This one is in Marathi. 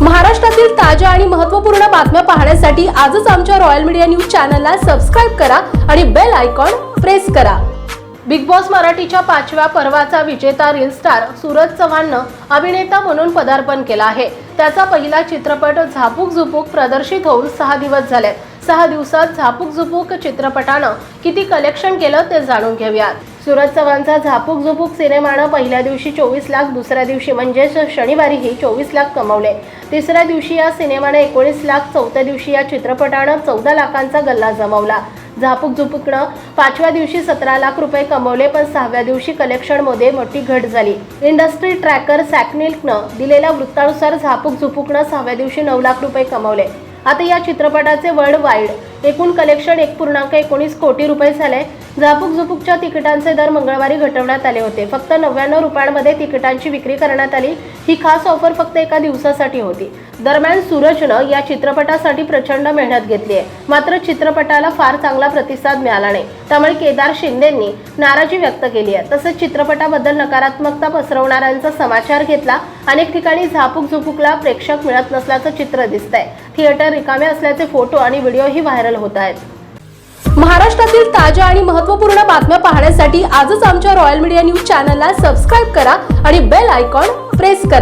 महाराष्ट्रातील ताज्या आणि महत्त्वपूर्ण बातम्या पाहण्यासाठी आजच आमच्या रॉयल मीडिया न्यूज चॅनलला सबस्क्राईब करा आणि बेल आयकॉन प्रेस करा. बिग बॉस मराठीच्या पाचव्या पर्वाचा विजेता रील स्टार सूरज चव्हाणनं अभिनेता म्हणून पदार्पण केलं आहे. त्याचा पहिला चित्रपट झापूक झुपूक प्रदर्शित होऊन सहा दिवस झालेत सहा दिवसात झापूक झुपूक चित्रपटानं किती कलेक्शन केलं ते जाणून घेऊयात. सूरज चव्हाणचा झापूक झुपूक सिनेमानं पहिल्या दिवशी चोवीस लाख दुसऱ्या दिवशी म्हणजेच शनिवारीही चोवीस लाख कमवले. तिसऱ्या दिवशी या सिनेमाने एकोणीस लाख चौथ्या दिवशी या चित्रपटानं चौदा लाखांचा गल्ला जमवला. झापूक झुपूकनं पाचव्या दिवशी सतरा लाख रुपये कमवले पण सहाव्या दिवशी कलेक्शनमध्ये मोठी घट झाली. इंडस्ट्री ट्रॅकर सॅकनिल्कनं दिलेल्या वृत्तानुसार झापूक झुपूकनं सहाव्या दिवशी नऊ लाख रुपये कमवले. आता या चित्रपटाचे वर्ल्ड वाईड एकूण कलेक्शन एक पूर्णांक एकोणीस कोटी रुपये झाले झापूक झुपूकच्या तिकिटांचे दर मंगळवारी घटवण्यात आले होते. फक्त नव्याण्णव रुपयांमध्ये तिकिटांची विक्री करण्यात आली. ही खास ऑफर फक्त एका दिवसासाठी होती. दरम्यान सूरजनं या चित्रपटासाठी प्रचंड मेहनत घेतली आहे. मात्र चित्रपटाला फार चांगला प्रतिसाद मिळाला नाही. त्यामुळे केदार शिंदेंनी नाराजी व्यक्त केली आहे. तसेच चित्रपटाबद्दल नकारात्मकता पसरवणाऱ्यांचा समाचार घेतला. अनेक ठिकाणी झापूक झुपूकला प्रेक्षक मिळत नसल्याचं चित्र दिसतंय. थिएटर रिकामे असल्याचे फोटो आणि व्हिडिओही व्हायरल होत आहेत. महाराष्ट्रातील ताज्या आणि महत्त्वपूर्ण बातम्या पाहण्यासाठी आजच आमच्या रॉयल मीडिया न्यूज चॅनलला सबस्क्राईब करा आणि बेल आयकॉन प्रेस करा.